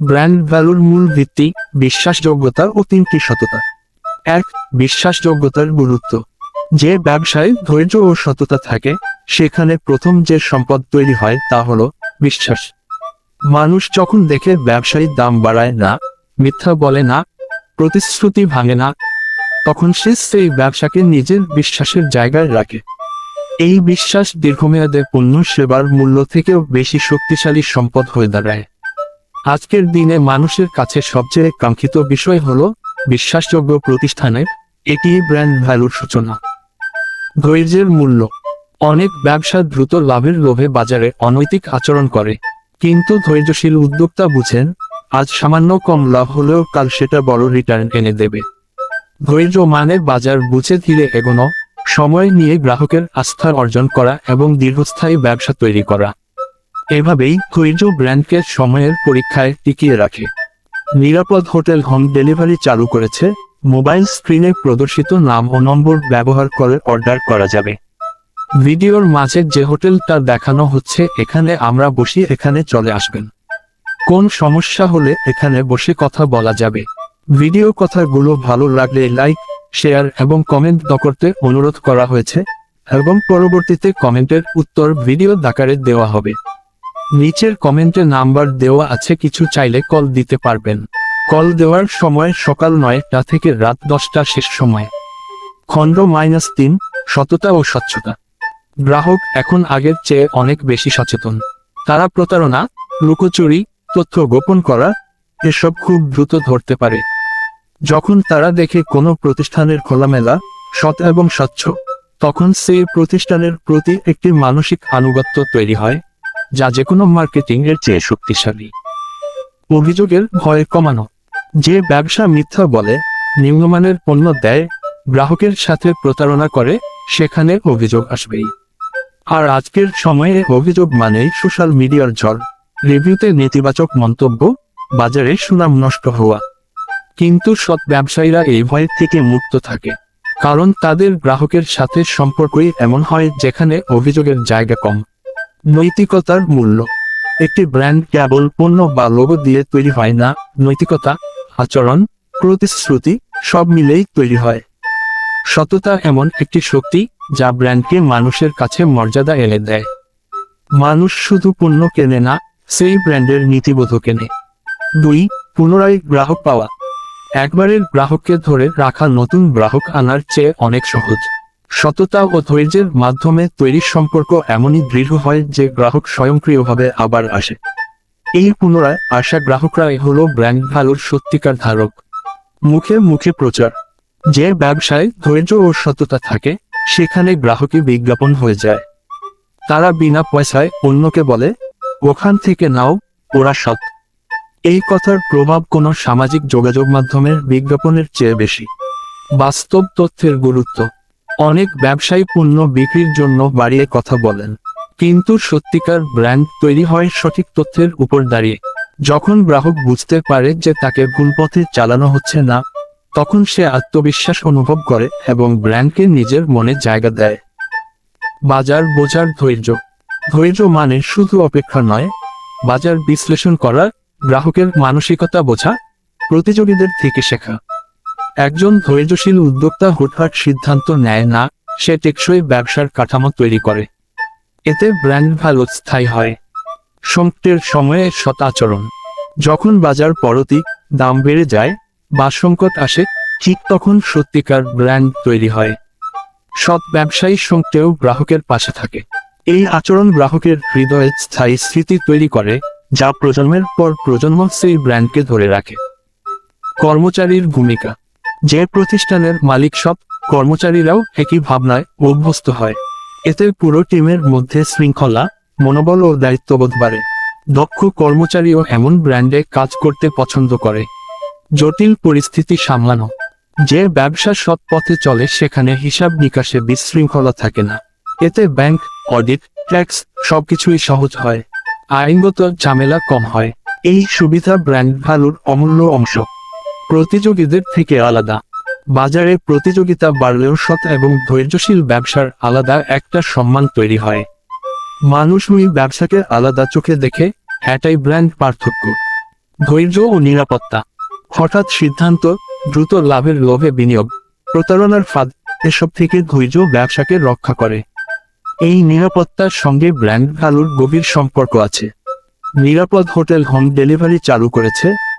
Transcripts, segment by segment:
Brand ভ্যালুর মূল ভিত্তি, বিশ্বাসযোগ্যতা ও তিনটি সততা। এক, বিশ্বাসযোগ্যতার গুরুত্ব। যে ব্যবসায় ধৈর্য ও সততা থাকে, সেখানে প্রথম যে সম্পদ তৈরি হয় তা হল বিশ্বাস। মানুষ যখন দেখে ব্যবসায়ী দাম বাড়ায় না, মিথ্যা বলে না, প্রতিশ্রুতি ভাঙে না, তখন সে সেই ব্যবসাকে নিজের বিশ্বাসের জায়গায় রাখে। এই বিশ্বাস দীর্ঘমেয়াদে পণ্য সেবার মূল্য থেকেও বেশি শক্তিশালী সম্পদ হয়ে দাঁড়ায়। আজকের দিনে মানুষের কাছে সবচেয়ে কাঙ্ক্ষিত বিষয় হল বিশ্বাসযোগ্য প্রতিষ্ঠানের এটি ব্র্যান্ড ভ্যালুর সূচনা। ধৈর্যের মূল্য। অনেক ব্যবসা দ্রুত লাভের লোভে বাজারে অনৈতিক আচরণ করে। কিন্তু ধৈর্যশীল উদ্যোক্তা বুঝেন, আজ সামান্য কম লাভ হলেও কাল সেটা বড় রিটার্ন এনে দেবে। ধৈর্য মানে বাজার বুঝে ধীরে এগোনো, সময় নিয়ে গ্রাহকের আস্থা অর্জন করা এবং দীর্ঘস্থায়ী ব্যবসা তৈরি করা। এভাবেই ধৈর্য ব্র্যান্ডকে সময়ের পরীক্ষায় টিকিয়ে রাখে। নিরাপদ হোটেল হোম ডেলিভারি চালু করেছে। মোবাইল স্ক্রিনে প্রদর্শিত নাম ও নম্বর ব্যবহার করে অর্ডার করা যাবে। ভিডিওর মাঝে যে হোটেলটা দেখানো হচ্ছে, এখানে আমরা বসি, এখানে চলে আসবেন। কোন সমস্যা হলে এখানে বসে কথা বলা যাবে। ভিডিও কথাগুলো ভালো লাগলে লাইক, শেয়ার এবং কমেন্ট করতে অনুরোধ করা হয়েছে। এবং পরবর্তীতে কমেন্টের উত্তর ভিডিও দাকারে দেওয়া হবে। নিচের কমেন্টে নাম্বার দেওয়া আছে, কিছু চাইলে কল দিতে পারবেন। কল দেওয়ার সময় সকাল নয়টা থেকে রাত দশটা শেষ সময়। খণ্ড মাইনাস তিন, সততা ও স্বচ্ছতা। গ্রাহক এখন আগের চেয়ে অনেক বেশি সচেতন। তারা প্রতারণা, লুকোচুরি, তথ্য গোপন করা, এসব খুব দ্রুত ধরতে পারে। যখন তারা দেখে কোনো প্রতিষ্ঠানের খোলামেলা, সৎ এবং স্বচ্ছ, তখন সেই প্রতিষ্ঠানের প্রতি একটি মানসিক আনুগত্য তৈরি হয়। যা যে কোনো মার্কেটিং এর চেয়ে শক্তিশালী। অভিযোগের ভয় কমানো। যে ব্যবসা মিথ্যা বলে, নিম্নমানের পণ্য দেয়, গ্রাহকের সাথে প্রতারণা করে, সেখানে অভিযোগ আসবেই। আর আজকের সময়ে অভিযোগ মানেই সোশ্যাল মিডিয়ার ঝড়। রিভিউতে নেতিবাচক মন্তব্য, বাজারে সুনাম নষ্ট হওয়া। কিন্তু সৎ ব্যবসায়ীরা এই ভয় থেকে মুক্ত থাকে। কারণ তাদের গ্রাহকের সাথে সম্পর্কই এমন হয় যেখানে অভিযোগের জায়গা কম। নৈতিকতার মূল্য। একটি ব্র্যান্ড কেবল পণ্য বা লোগো দিয়ে তৈরি হয় না। নৈতিকতা, আচরণ, প্রতিশ্রুতি সব মিলেই তৈরি হয়। সততা এমন একটি শক্তি যা ব্র্যান্ডকে মানুষের কাছে মর্যাদা এনে দেয়। মানুষ শুধু পণ্য কেনে না, সেই ব্র্যান্ডের নীতিবোধ কেনে। দুই, পুনরায় গ্রাহক পাওয়া। একবারের গ্রাহককে ধরে রাখা নতুন গ্রাহক আনার চেয়ে অনেক সহজ। সততা ও ধৈর্যের মাধ্যমে তৈরি সম্পর্ক এমনই দৃঢ় হয় যে গ্রাহক স্বয়ংক্রিয়ভাবে আবার আসে। এই পুনরায় আসা গ্রাহকরাই হল ব্র্যান্ড ভ্যালুর সত্যিকার ধারক। মুখে মুখে প্রচার। যে ব্যবসায় ধৈর্য ও সততা থাকে, সেখানে গ্রাহকই বিজ্ঞাপন হয়ে যায়। তারা বিনা পয়সায় অন্যকে বলে, ওখান থেকে নাও, ওরা সৎ। এই কথার প্রভাব কোনো সামাজিক যোগাযোগ মাধ্যমের বিজ্ঞাপনের চেয়ে বেশি। বাস্তব তথ্যের গুরুত্ব। অনেক ব্যবসায়ী পণ্য বিক্রির জন্য বাড়িয়ে কথা বলেন। কিন্তু সত্যিকার ব্র্যান্ড তৈরি হয় সঠিক তথ্যের উপর দাঁড়িয়ে। যখন গ্রাহক বুঝতে পারে যে তাকে ভুল পথে চালানো হচ্ছে না, তখন সে আত্মবিশ্বাস অনুভব করে এবং ব্র্যান্ডকে নিজের মনে জায়গা দেয়। বাজার বোঝার ধৈর্য। ধৈর্য মানে শুধু অপেক্ষা নয়, বাজার বিশ্লেষণ করা, গ্রাহকের মানসিকতা বোঝা, প্রতিযোগীদের থেকে শেখা। একজন ধৈর্যশীল উদ্যোক্তা হুটহাট সিদ্ধান্ত নেয় না, সে টেকসই ব্যবসার কাঠামো তৈরি করে। এতে ব্র্যান্ড ভ্যালু স্থায়ী হয়। সংকটের সময়ে সৎ আচরণ। যখন বাজার পরতি, দাম বেড়ে যায়, বা সংকট আসে, ঠিক তখন সত্যিকার ব্র্যান্ড তৈরি হয়। সৎ ব্যবসায়ী সংকটেও গ্রাহকের পাশে থাকে। এই আচরণ গ্রাহকের হৃদয়ে স্থায়ী স্মৃতি তৈরি করে, যা প্রজন্মের পর প্রজন্ম সেই ব্র্যান্ডকে ধরে রাখে। কর্মচারীর ভূমিকা। যে প্রতিষ্ঠানের মালিক সব কর্মচারীরাও একই ভাবনায় অভ্যস্ত হয়। এতে পুরো টিমের মধ্যে শৃঙ্খলা, মনোবল ও দায়িত্ববোধ বাড়ে। দক্ষ কর্মচারীও এমন ব্র্যান্ডে কাজ করতে পছন্দ করে। জটিল পরিস্থিতি সামলানো। যে ব্যবসা সৎ পথে চলে সেখানে হিসাব নিকাশে বিশৃঙ্খলা থাকে না। এতে ব্যাংক, অডিট, ট্যাক্স সবকিছুই সহজ হয়। আইনগত ঝামেলা কম হয়। এই সুবিধা ব্র্যান্ড ভ্যালুর অমূল্য অংশ। প্রতিযোগীদের থেকে আলাদা। বাজারে প্রতিযোগিতা বাড়লেও সৎ এবং ধৈর্যশীল ব্যবসার আলাদা একটা সম্মান তৈরি হয়। মানুষ ওই ব্যবসাকে আলাদা চোখে দেখে, এটাই ব্র্যান্ড পার্থক্য। ধৈর্য ও নিরাপত্তা। হঠাৎ সিদ্ধান্ত, দ্রুত লাভের লোভে বিনিয়োগ, প্রতারণার ফাঁদ, এসব থেকে ধৈর্য ব্যবসাকে রক্ষা করে। এই নিরাপত্তার সঙ্গে ব্র্যান্ড ভ্যালুর গভীর সম্পর্ক আছে। নিরাপদ হোটেল হোম ডেলিভারি চালু করেছে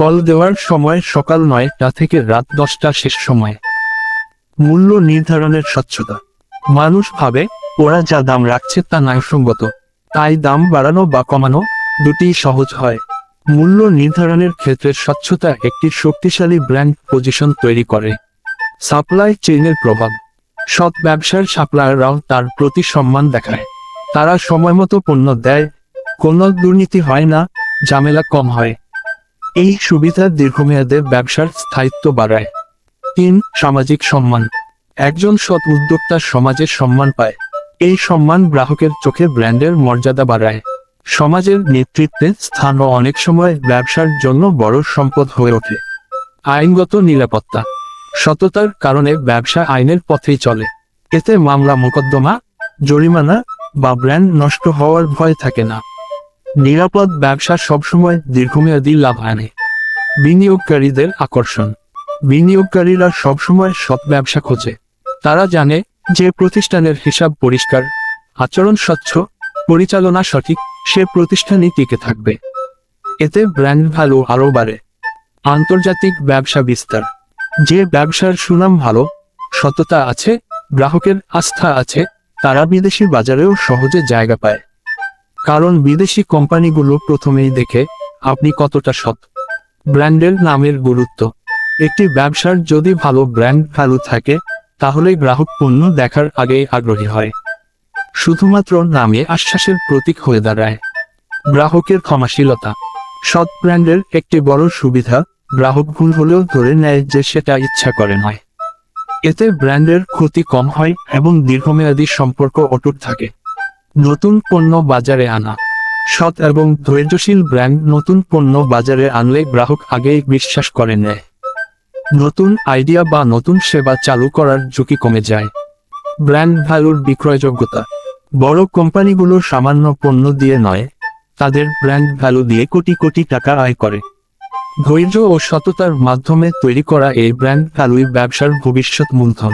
কল দেওয়ার সময় সকাল নয়টা থেকে রাত দশটা শেষ সময়। মূল্য নির্ধারণের স্বচ্ছতা। মানুষ ভাবে, ওরা যা দাম রাখছে তা ন্যায়সঙ্গত। তাই দাম বাড়ানো বা কমানো দুটি সহজ হয়। মূল্য নির্ধারণের ক্ষেত্রে স্বচ্ছতা একটি শক্তিশালী ব্র্যান্ড পজিশন তৈরি করে। সাপ্লাই চেইনের প্রভাব। সৎ ব্যবসার সাপ্লায়াররাও তার প্রতি সম্মান দেখায়। তারা সময়মতো পণ্য দেয়। কোনো দুর্নীতি হয় না, ঝামেলা কম হয়। এই সুবিধা দীর্ঘমেয়াদে ব্যবসার স্থায়িত্ব বাড়ায়। তিন, সামাজিক সম্মান। একজন সৎ উদ্যোক্তা সমাজের সম্মান পায়। এই সম্মান গ্রাহকের চোখে ব্র্যান্ডের মর্যাদা বাড়ায়। সমাজের নেতৃত্বে স্থান স্থানও অনেক সময় ব্যবসার জন্য বড় সম্পদ হয়ে ওঠে। আইনগত নিরাপত্তা। সততার কারণে ব্যবসা আইনের পথেই চলে। এতে মামলা, মোকদ্দমা, জরিমানা বা ব্র্যান্ড নষ্ট হওয়ার ভয় থাকে না। নিরাপদ ব্যবসা সবসময় দীর্ঘমেয়াদী লাভ আনে। বিনিয়োগকারীদের আকর্ষণ। বিনিয়োগকারীরা সবসময় সৎ ব্যবসা খোঁজে। তারা জানে যে প্রতিষ্ঠানের হিসাব পরিষ্কার, আচরণ স্বচ্ছ, পরিচালনা সঠিক, সে প্রতিষ্ঠানই টিকে থাকবে। এতে ব্র্যান্ড ভ্যালু আরও বাড়ে। আন্তর্জাতিক ব্যবসা বিস্তার। যে ব্যবসার সুনাম ভালো, সততা আছে, গ্রাহকের আস্থা আছে, তারা বিদেশি বাজারেও সহজে জায়গা পায়। কারণ বিদেশি কোম্পানিগুলো প্রথমেই দেখে, আপনি কতটা সৎ। ব্র্যান্ডের নামের গুরুত্ব। একটি ব্যবসার যদি ভালো ব্র্যান্ড ভ্যালু থাকে তাহলে গ্রাহক পণ্য দেখার আগেই আগ্রহী হয়। শুধুমাত্র নামে আশ্বাসের প্রতীক হয়ে দাঁড়ায়। গ্রাহকের ক্ষমাশীলতা। সৎ ব্র্যান্ডের একটি বড় সুবিধা, গ্রাহক ভুল হলেও ধরে নেয় যে সেটা ইচ্ছা করে নয়। এতে ব্র্যান্ডের ক্ষতি কম হয় এবং দীর্ঘমেয়াদী সম্পর্ক অটুট থাকে। নতুন পণ্য বাজারে আনা। সৎ এবং ধৈর্যশীল ব্র্যান্ড নতুন পণ্য বাজারে আনলে গ্রাহক আগেই বিশ্বাস করে নেয়। নতুন আইডিয়া বা নতুন সেবা চালু করার ঝুঁকি কমে যায়। ব্র্যান্ড ভ্যালুর বিক্রয়যোগ্যতা। বড় কোম্পানিগুলো সামান্য পণ্য দিয়ে নয়, তাদের ব্র্যান্ড ভ্যালু দিয়ে কোটি কোটি টাকা আয় করে। ধৈর্য ও সততার মাধ্যমে তৈরি করা এই ব্র্যান্ড ভ্যালুই ব্যবসার ভবিষ্যৎ মূলধন।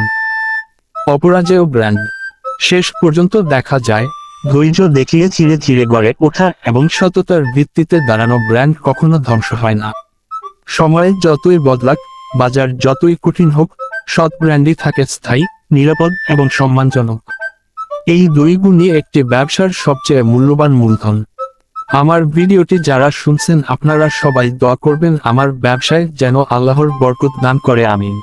অপরাজেয় ব্র্যান্ড। শেষ পর্যন্ত দেখা যায় ধৈর্য দেখিয়ে ধীরে ধীরে গড়ে ওঠা এবং সততার ভিত্তিতে দাঁড়ানো ব্র্যান্ড কখনো ধ্বংস হয় না। সময় যতই বদলাক, বাজার যতই কঠিন হোক সৎ ব্র্যান্ডই থাকে স্থায়ী, নিরাপদ এবং সম্মানজনক। এই দুই গুণই একটি ব্যবসার সবচেয়ে মূল্যবান মূলধন। আমার ভিডিওটি যারা শুনছেন, আপনারা সবাই দোয়া করবেন আমার ব্যবসায় যেন আল্লাহর বরকত দান করে, আমিন।